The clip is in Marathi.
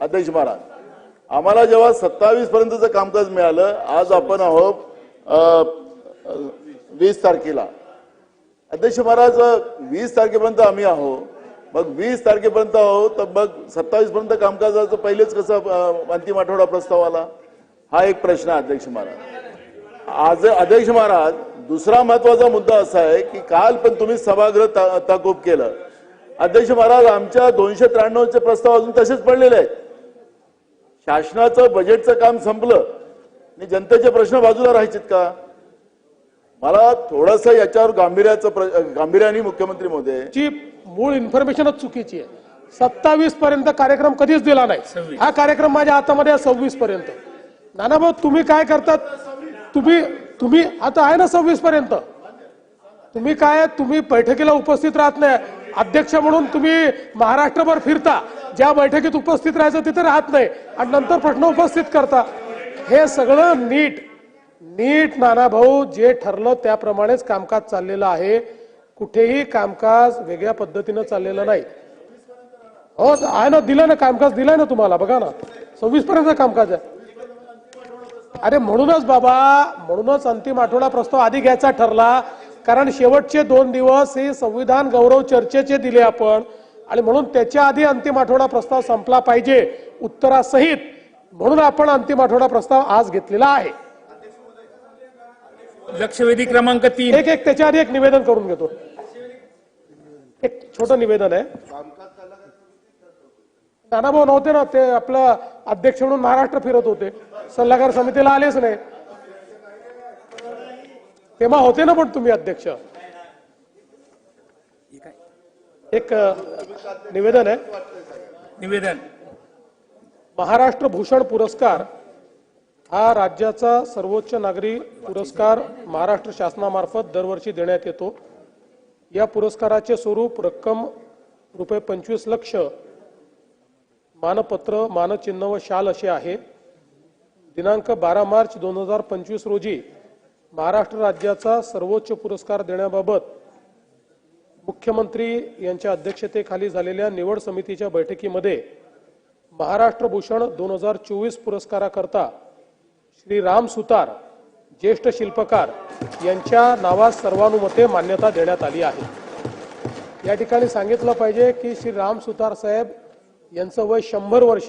अध्यक्ष महाराज आम्हाला जेव्हा सत्तावीस पर्यंतचं कामकाज मिळालं आज आपण आहोत वीस तारखेला. अध्यक्ष महाराज वीस तारखेपर्यंत आम्ही आहो मग वीस तारखेपर्यंत आहो तर मग सत्तावीस पर्यंत कामकाजाचं पहिलेच कसं अंतिम आठवडा प्रस्ताव आला? हा एक प्रश्न आहे अध्यक्ष महाराज. आज अध्यक्ष महाराज दुसरा महत्त्वाचा मुद्दा असा आहे की काल पण तुम्ही सभागृह ता- केलं. अध्यक्ष महाराज आमच्या दोनशे त्र्याण्णवचे प्रस्ताव अजून तसेच पडलेले आहेत. शासनाचं बजेटचं काम संपलं. आणि जनतेचे प्रश्न बाजूला राहायचेत का? मला थोडस याच्यावर गांभीर्याचं प्र- गांभीर्याने मुख्यमंत्री महोदय ची मूळ इन्फॉर्मेशनच चुकीची आहे. सत्तावीस पर्यंत कार्यक्रम कधीच दिला नाही. हा कार्यक्रम माझ्या हातामध्ये आहे सव्वीस पर्यंत. नानाभाऊ तुम्ही काय करतात? तुम्ही तुम्ही आता आहे ना सव्वीस पर्यंत. तुम्ही काय तुम्ही बैठकीला उपस्थित राहत नाही. अध्यक्ष म्हणून तुम्ही महाराष्ट्रभर फिरता. ज्या बैठकीत उपस्थित राहायचं तिथे राहत नाही. आणि नंतर प्रश्न उपस्थित करता. हे सगळं नीट नीट नानाभाऊ जे ठरलं त्याप्रमाणेच कामकाज चाललेलं आहे. कुठेही कामकाज वेगळ्या पद्धतीनं चाललेलं नाही. हो आहे ना दिलं ना कामकाज दिलंय ना तुम्हाला बघा ना. सव्वीस पर्यंत कामकाज आहे. अरे म्हणूनच बाबा म्हणूनच अंतिम आठवडा प्रस्ताव आधी घ्यायचा ठरला. कारण शेवटचे दोन दिवस हे संविधान गौरव चर्चेचे दिले आपण. आणि म्हणून त्याच्या आधी अंतिम आठवडा प्रस्ताव संपला पाहिजे उत्तरासहित. म्हणून आपण अंतिम आठवडा प्रस्ताव आज घेतलेला आहे. लक्षवेधी क्रमांक तीन. एक एक त्याच्या आधी एक निवेदन करून घेतो. एक छोट निवेदन आहे. नानाभाऊ नव्हते ना ते आपलं अध्यक्ष म्हणून महाराष्ट्र फिरत होते. सल्लागार समितीला आलेच नाही. तेव्हा होते ना पण तुम्ही अध्यक्ष? एक निवेदन आहे. निवेदन. महाराष्ट्र भूषण पुरस्कार हा राज्याचा सर्वोच्च नागरी पुरस्कार महाराष्ट्र शासनामार्फत दरवर्षी देण्यात येतो. या पुरस्काराचे स्वरूप रक्कम रुपये पंचवीस लक्ष मानपत्र मानचिन्ह व शाल असे आहे. दिनांक बारा मार्च दोन हजार पंचवीस रोजी महाराष्ट्र राज्याचा सर्वोच्च पुरस्कार देण्याबाबत मुख्यमंत्री यांच्या अध्यक्षतेखाली झालेल्या निवड समितीच्या बैठकीमध्ये महाराष्ट्र भूषण दोन हजार चोवीस पुरस्काराकरता श्री राम सुतार ज्येष्ठ शिल्पकार यांच्या नावास सर्वानुमते मान्यता देण्यात आली आहे या ठिकाणी सांगितलं पाहिजे की श्री राम सुतार साहेब यांचं वय शंभर वर्ष आहे.